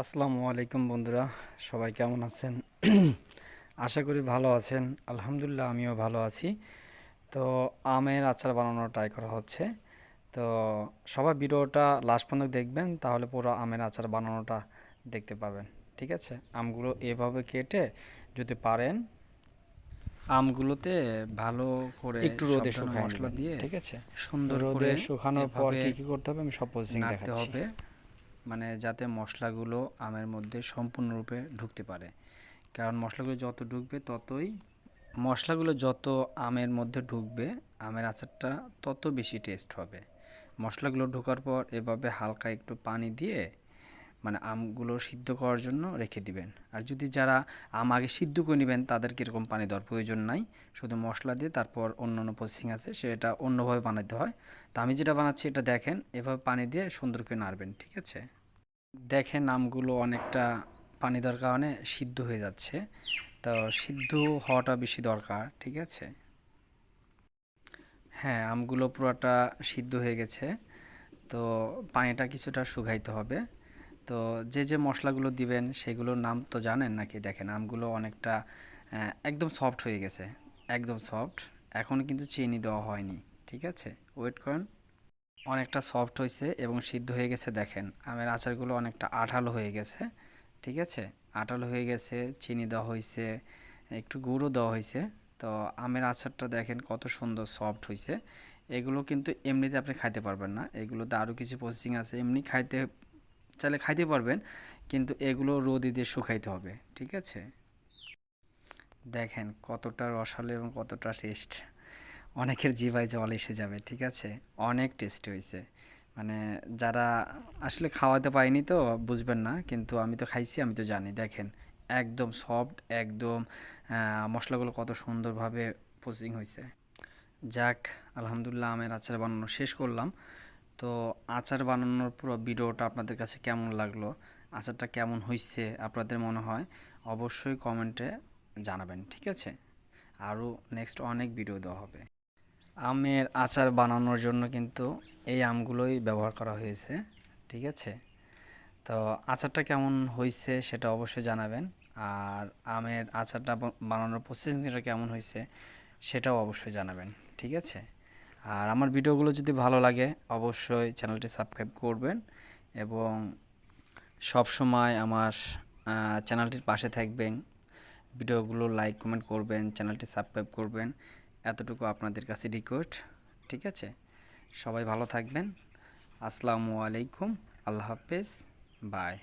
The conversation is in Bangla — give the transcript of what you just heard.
আসসালামু আলাইকুম বন্ধুরা সবাই কেমন আছেন? আশা করি ভালো আছেন আলহামদুলিল্লাহ আমিও ভালো আছি। তো আমের আচার বানানোর ট্রাই করা হচ্ছে। তো সবাই ভিডিওটা লাস্ট পর্যন্ত দেখবেন তাহলে পুরো আমের আচার বানানোটা দেখতে পাবেন ঠিক আছে? আমগুলো এভাবে কেটে যদি পারেন আমগুলোতে ভালো করে একটু রোদে শুকায় মশলা দিয়ে ঠিক আছে? সুন্দর রোদে শুকানোর পর কি কি করতে হবে আমি সব প্রসেসিং দেখাচ্ছি। হবে। মানে যাতে মশলাগুলো আমের মধ্যে সম্পূর্ণরূপে ঢুকতে পারে। কারণ মশলাগুলো যত ঢুকবে ততই, মশলাগুলো যত আমের মধ্যে ঢুকবে, আমের আচারটা তত বেশি টেস্ট হবে। মশলাগুলো ঢোকার পর এভাবে হালকা একটু পানি দিয়ে মানে আমগুলো সিদ্ধ করার জন্য রেখে দিবেন। আর যদি যারা আম আগে সিদ্ধ করে নেবেন, তাদের কীরকম পানি দেওয়ার প্রয়োজন নাই। শুধু মশলা দিয়ে তারপর অন্য অন্য প্রসেসিং আছে, সেটা অন্যভাবে বানাতে হয়। তো আমি যেটা বানাচ্ছি, এটা দেখেন, এভাবে পানি দিয়ে সুন্দর করে নাড়বেন, ঠিক আছে? দেখেন আমগুলো অনেকটা পানি দেওয়ার কারণে সিদ্ধ হয়ে যাচ্ছে। তো সিদ্ধ হওয়াটা বেশি দরকার, ঠিক আছে? হ্যাঁ আমগুলো পুরোটা সিদ্ধ হয়ে গেছে। তো পানিটা কিছুটা শুকাইতে হবে। তো যে যে মশলাগুলো দিবেন, সেগুলোর নাম তো জানেন নাকি? দেখেন আমগুলো অনেকটা একদম সফট হয়ে গেছে, একদম সফট এখন কিন্তু চিনি দেওয়া হয়নি, ঠিক আছে? ওয়েট করেন। অনেকটা সফট হয়েছে এবং সিদ্ধ হয়ে গেছে, দেখেন। আমের আচারগুলো অনেকটা আঠালো হয়ে গেছে, ঠিক আছে? আঠালো হয়ে গেছে, চিনি দেওয়া হয়েছে, একটু গুঁড়ো দেওয়া হয়েছে। তো আমের আচারটা দেখেন কত সুন্দর সফট হয়েছে। এগুলো কিন্তু এমনিতে আপনি খাইতে পারবেন না। এগুলোতে আরও কিছু প্রসেসিং আছে। এমনি খাইতে চাইলে খাইতে পারবেন, কিন্তু এগুলো রোদে দিয়ে শুকাইতে হবে, ঠিক আছে? দেখেন কতটা রসালো এবং কতটা টেস্ট। অনেকের জিভায় জল এসে যাবে, ঠিক আছে? অনেক টেস্ট হয়েছে মানে যারা আসলে খাওয়াতে পারিনি তো বুঝবেন না, কিন্তু আমি তো খাইছি, আমি তো জানি। দেখেন একদম সফট, একদম মশলাগুলো কত সুন্দরভাবে প্রসেসিং হয়েছে যাক, আলহামদুলিল্লাহ, আমের আচার বানানো শেষ করলাম। তো আচার বানানোর পুরো ভিডিওটা আপনাদের কাছে কেমন লাগল? আচারটা কেমন হয়েছে আপনাদের মনে হয়? অবশ্যই কমেন্টে জানাবেন, ঠিক আছে? আরও নেক্সট অনেক ভিডিও দেওয়া হবে। আমের আচার বানানোর জন্য কিন্তু এই আমগুলোই ব্যবহার করা হয়েছে, ঠিক আছে? তো আচারটা কেমন হয়েছে সেটা অবশ্যই জানাবেন। আর আমের আচারটা বানানোর প্রসেসিংটা কেমন হয়েছে সেটাও অবশ্যই জানাবেন, ঠিক আছে? আর আমার ভিডিওগুলো যদি ভালো লাগে, অবশ্যই চ্যানেলটি সাবস্ক্রাইব করবেন এবং সব সময় আমার চ্যানেলটির পাশে থাকবেন। ভিডিওগুলো লাইক কমেন্ট করবেন, চ্যানেলটি সাবস্ক্রাইব করবেন। এতটুকু আপনাদের কাছে রিকোয়েস্ট ঠিক আছে? সবাই ভালো থাকবেন। আসসালামু আলাইকুম, আল্লাহ হাফেজ বাই